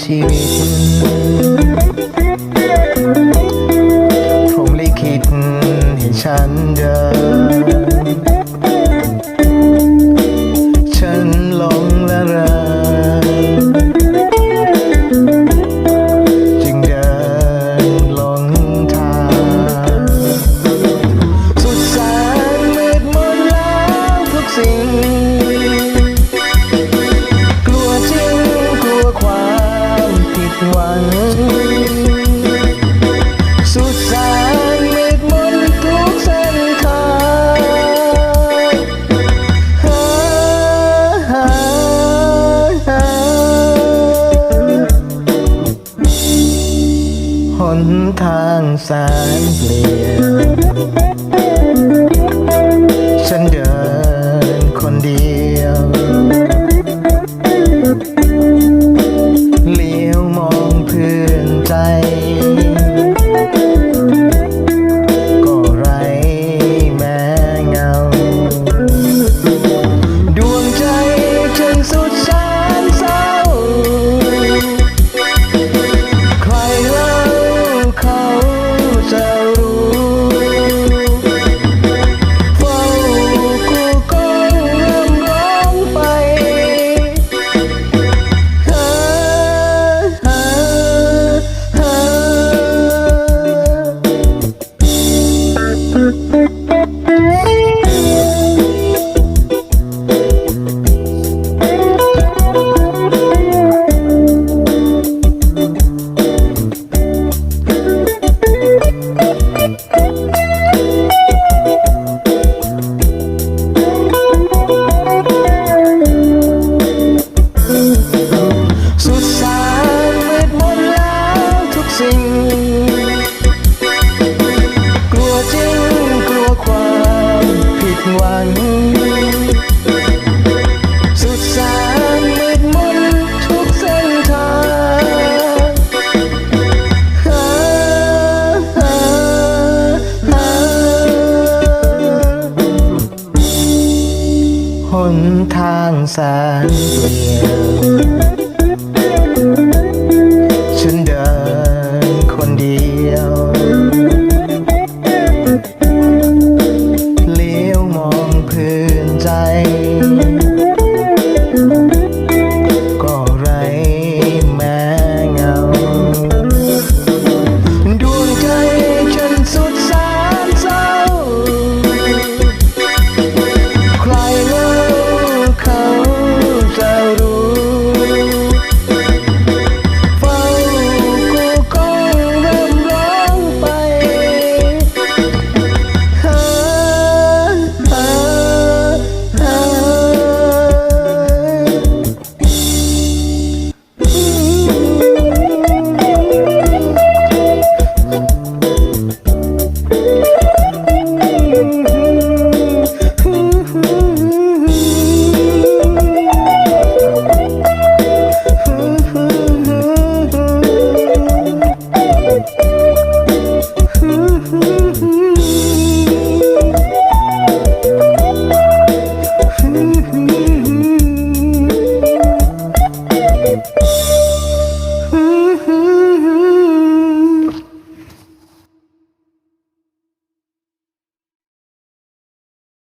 ชีวิต ผมลิขิตให้ฉันเดิน วันสุดสายมืดมนทุกเส้นทางหาหาหาหนทางแสนเปลี่ยนฉันเดิน สารเปลี่ยวฉันเดิน Mm-hmm.